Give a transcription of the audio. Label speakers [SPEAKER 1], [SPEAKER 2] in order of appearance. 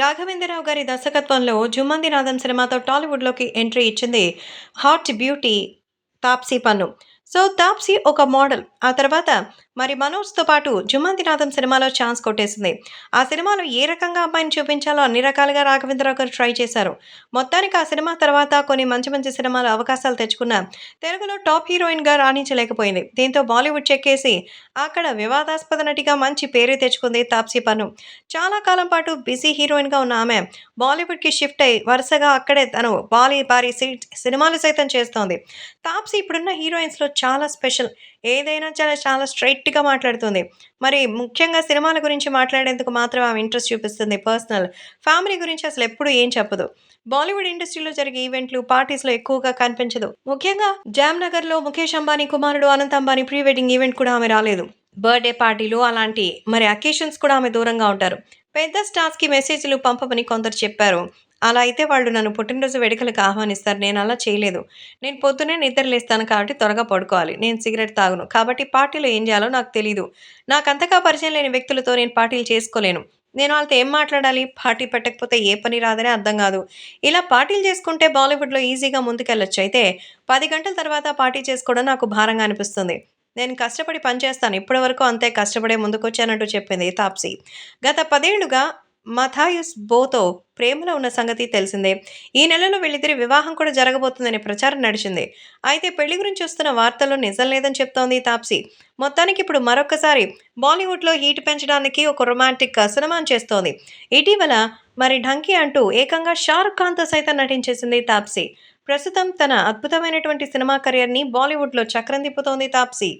[SPEAKER 1] రాఘవేంద్రరావు గారి దర్శకత్వంలో జుమ్మంది నాదం సినిమాతో టాలీవుడ్లోకి ఎంట్రీ ఇచ్చింది hot beauty Taapsee Pannu. So Taapsee ఒక మోడల్. ఆ తర్వాత మరి మనోజ్తో పాటు జుమంతినాథం సినిమాలో ఛాన్స్ కొట్టేసింది. ఆ సినిమాలో ఏ రకంగా అమ్మాయిని చూపించాలో అన్ని రకాలుగా రాఘవేంద్రరావు గారు ట్రై చేశారు. మొత్తానికి ఆ సినిమా తర్వాత కొన్ని మంచి మంచి సినిమాలు అవకాశాలు తెచ్చుకున్న తెలుగులో టాప్ హీరోయిన్గా రాణించలేకపోయింది. దీంతో బాలీవుడ్ చెక్కేసి అక్కడ వివాదాస్పద నటిగా మంచి పేరు తెచ్చుకుంది తాప్సీ పన్ను. చాలా కాలం పాటు బిజీ హీరోయిన్గా ఉన్న ఆమె బాలీవుడ్కి షిఫ్ట్ అయి వరుసగా అక్కడే తను బాలీ భారీ సినిమాలు సైతం చేస్తోంది. తాప్సీ ఇప్పుడున్న హీరోయిన్స్లో చాలా స్పెషల్. ఏదైనా చాలా చాలా స్ట్రైట్గా మాట్లాడుతుంది. మరి ముఖ్యంగా సినిమాల గురించి మాట్లాడేందుకు మాత్రం ఆమె ఇంట్రెస్ట్ చూపిస్తుంది పర్సనల్. ఫ్యామిలీ గురించి అసలు ఎప్పుడు ఏం చెప్పదు. బాలీవుడ్ ఇండస్ట్రీలో జరిగే ఈవెంట్లు పార్టీస్లో ఎక్కువగా కనిపించదు. ముఖ్యంగా జామ్నగర్లో ముఖేష్ అంబానీ కుమారుడు Anant Ambani pre wedding event కూడా ఆమె రాలేదు. బర్త్డే పార్టీలు అలాంటి మరి అకేషన్స్ కూడా ఆమె దూరంగా ఉంటారు. పెద్ద స్టార్స్కి మెసేజ్లు పంపమని కొందరు చెప్పారు. అలా అయితే వాళ్ళు నన్ను పుట్టినరోజు వేడుకలకు ఆహ్వానిస్తారు. నేను అలా చేయలేదు. నేను పొద్దునే నిద్ర లేస్తాను కాబట్టి త్వరగా పడుకోవాలి. నేను సిగరెట్ తాగును. కాబట్టి పార్టీలో ఏం చేయాలో నాకు తెలియదు నాకు అంతగా పరిచయం లేని వ్యక్తులతో నేను పార్టీలు చేసుకోలేను. నేను వాళ్ళతో ఏం మాట్లాడాలి? పార్టీ పెట్టకపోతే ఏ పని రాదనే అర్థం కాదు. ఇలా పార్టీలు చేసుకుంటే బాలీవుడ్లో ఈజీగా ముందుకెళ్ళొచ్చు. అయితే పది గంటల తర్వాత పార్టీ చేసుకోవడం నాకు భారంగా అనిపిస్తుంది. నేను కష్టపడి పనిచేస్తాను ఇప్పటి వరకు అంతే కష్టపడే ముందుకొచ్చానంటూ చెప్పింది తాప్సీ గత పదేళ్ళుగా మథాయుస్ బోతో ప్రేమలో ఉన్న సంగతి తెలిసిందే. ఈ నెలలో వీళ్ళిద్దరి వివాహం కూడా జరగబోతుందనే ప్రచారం నడిచింది. అయితే పెళ్ళి గురించి వస్తున్న వార్తల్లో నిజం లేదని చెప్తోంది తాప్సీ మొత్తానికి ఇప్పుడు మరొకసారి బాలీవుడ్లో హీట్ పెంచడానికి ఒక రొమాంటిక్ సినిమాను చేస్తోంది. ఇటీవల మరి ఢంకీ అంటూ ఏకంగా షారుఖ్ ఖాన్తో సైతం నటించేసింది తాప్సీ ప్రస్తుతం తన అద్భుతమైనటువంటి సినిమా కెరియర్ని బాలీవుడ్లో చక్రం తిప్పుతోంది తాప్సీ